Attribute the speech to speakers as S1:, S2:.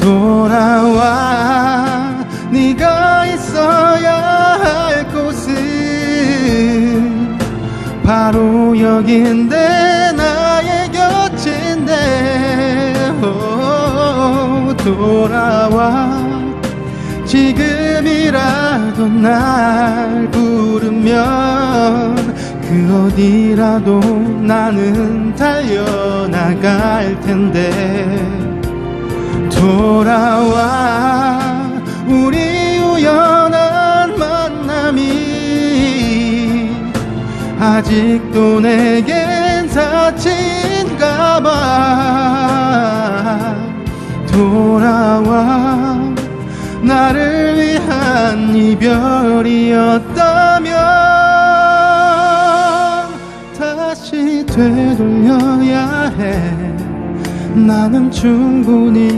S1: 돌아와 네가 있어야 할 곳은 바로 여긴데 나의 곁인데. 오, 돌아와. 지금이라도 날 부르면 그 어디라도 나는 달려나갈 텐데 돌아와 우리 우연한 만남이 아직도 내겐 사치인가 봐. 돌아와 나를 위한 이별이었다면 다시 되돌려야 해. 나는 충분히